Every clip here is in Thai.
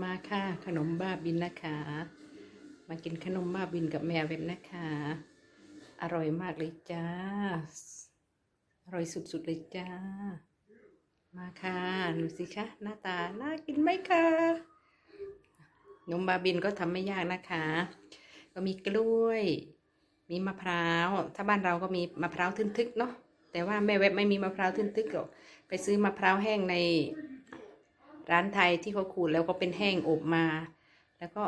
มาค่ะขนมบ้าบินนะคะ มากินขนมบ้าบินกับแม่เว็บนะคะ อร่อยมากเลยจ้า อร่อยสุดๆเลยจ้า มาค่ะดูสิคะหน้าตาน่ากินไหมคะขนมบ้าบินก็ทำไม่ยากนะคะ ก็มีกล้วย มีมะพร้าว ถ้าบ้านเราก็มีมะพร้าวทึนทึกเนาะแต่ว่าแม่เว็บไม่มีมะพร้าวทึนทึกหรอกไปซื้อมะพร้าวแห้งใน ร้านไทยที่เขาขูดแล้วก็เป็นแห้งอบมา แล้วก็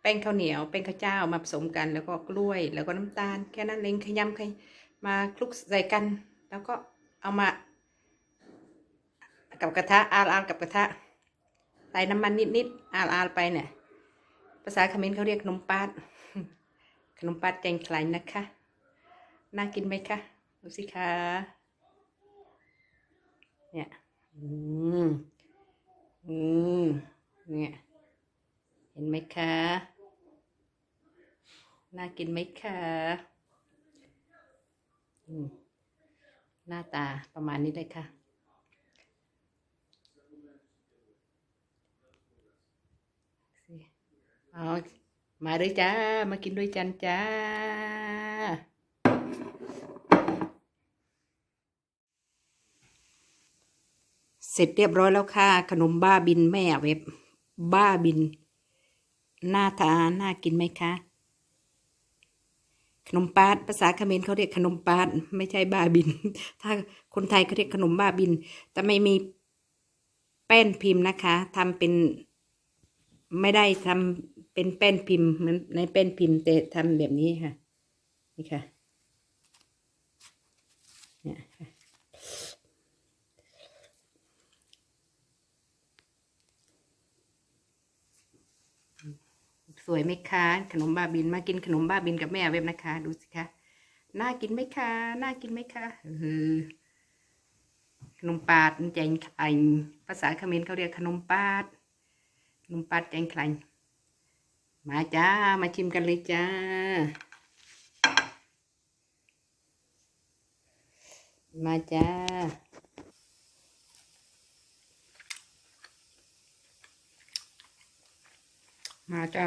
แป้งข้าวเหนียวแป้งข้าวเจ้ามาผสมกัน แล้วก็กล้วย แล้วก็น้ำตาล แค่นั้นเองขยำขยมาคลุกใส่กัน แล้วก็เอามา กับกระทะอาลอาลกับกระทะใส่น้ำมันนิดๆอาลอาลไปเนี่ย ภาษาเขมรเขาเรียกขนมปัดขนมปัดแกงไคลนะคะน่ากินไหมคะดูสิคะเนี่ย อืม อืม เนี่ย เห็นไหมคะ น่ากินไหมคะอืมหน้าตาประมาณนี้เลยค่ะ เอามาด้วยจ้า มากินด้วยกันจ้า เส ร็จเรียบร้อยแล้วค่ะ ขนมบ้าบินแม่เว็บ บ้าบิน หน้าทานน่ากินไหมคะ ขนมปาดภาษาเขมรเขาเรียกขนมปาดไม่ใช่บ้าบิน ถ้าคนไทยเขาเรียกขนมบ้าบิน แต่ไม่มีแป้นพิมพ์นะคะทำเป็นไม่ได้ทำเป็นแป้นพิมพ์เหมือนในแป้นพิมพ์แต่ทำแบบนี้ค่ะ นี่ค่ะ เนี่ยค่ะ สวยไหมคะ ขนมบ้าบินมากินขนมบ้าบินกับแม่เว็บนะคะ ดูสิคะน่ากินไหมคะน่ากินไหมคะเออขนมปาดแจงไข่ภาษาเขมรเขาเรียกขนมปาดขนมปัดแกงไข่มาจ้ามาชิมกันเลยจ้ามาจ้า มาจ้า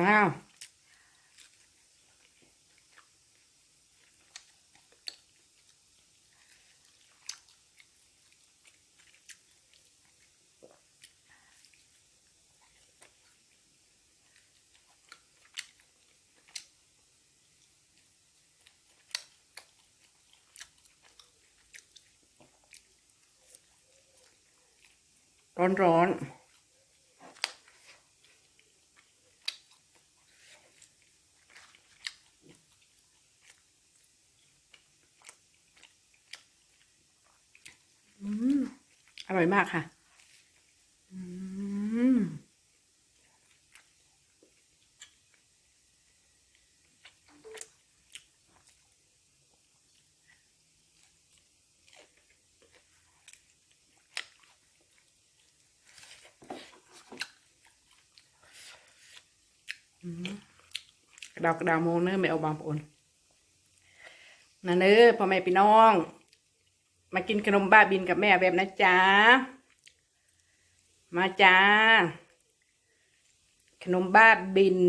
ร้อนร้อนอืมอ ร่อยมากค่ะอืมกระดาวกระดาวโมงเนื้อไม่เอาบางปนนั่นเนื้อพ่อแม่พี่น้อง มากินขนมบ้าบินกับแม่แบบนะจ๊ะ มาจ้า ขนมบ้าบิน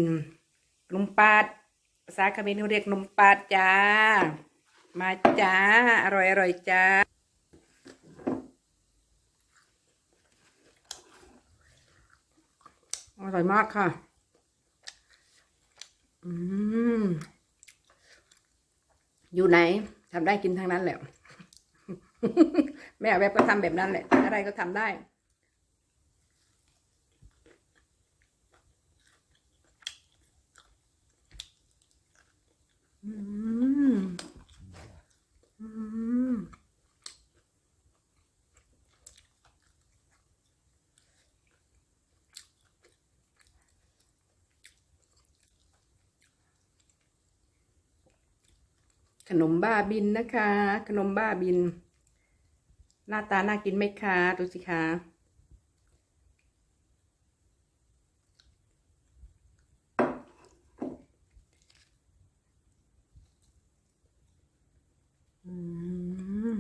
ขนมปาด ภาษาเขมรเขาเรียกขนมปาดจ้า มาจ้า อร่อยอร่อยจ้า อร่อยมากค่ะ อืม อยู่ไหนทำได้กินทั้งนั้นแหละ แม่แบบก็ทำแบบนั้นแหละ อะไรก็ทำได้อืมอืมขนมบ้าบินนะคะ ขนมบ้าบิน หน้าตาน่ากินไหมคะ ดูสิคะอืม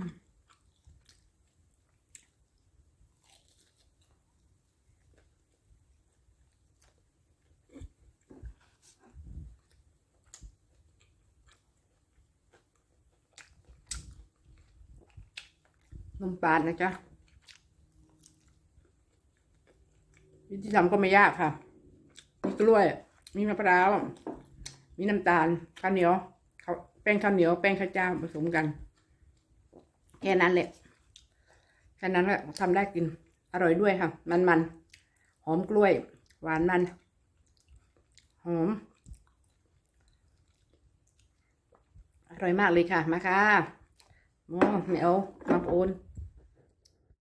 นมปานนะจ๊ะ วิธีทำก็ไม่ยากค่ะ มีกล้วย มีมะพร้าว มีน้ำตาล ข้าวเหนียวข้าแป้งข้าวเหนียว แป้งข้าวเจ้าผสมกัน แค่นั้นแหละ แค่นั้นแหละทำได้กิน อร่อยด้วยค่ะ มันมันๆหอมกล้วย หวานมัน หอมอร่อยมากเลยค่ะ มาค่ะโอ้ไม่เอามาโอน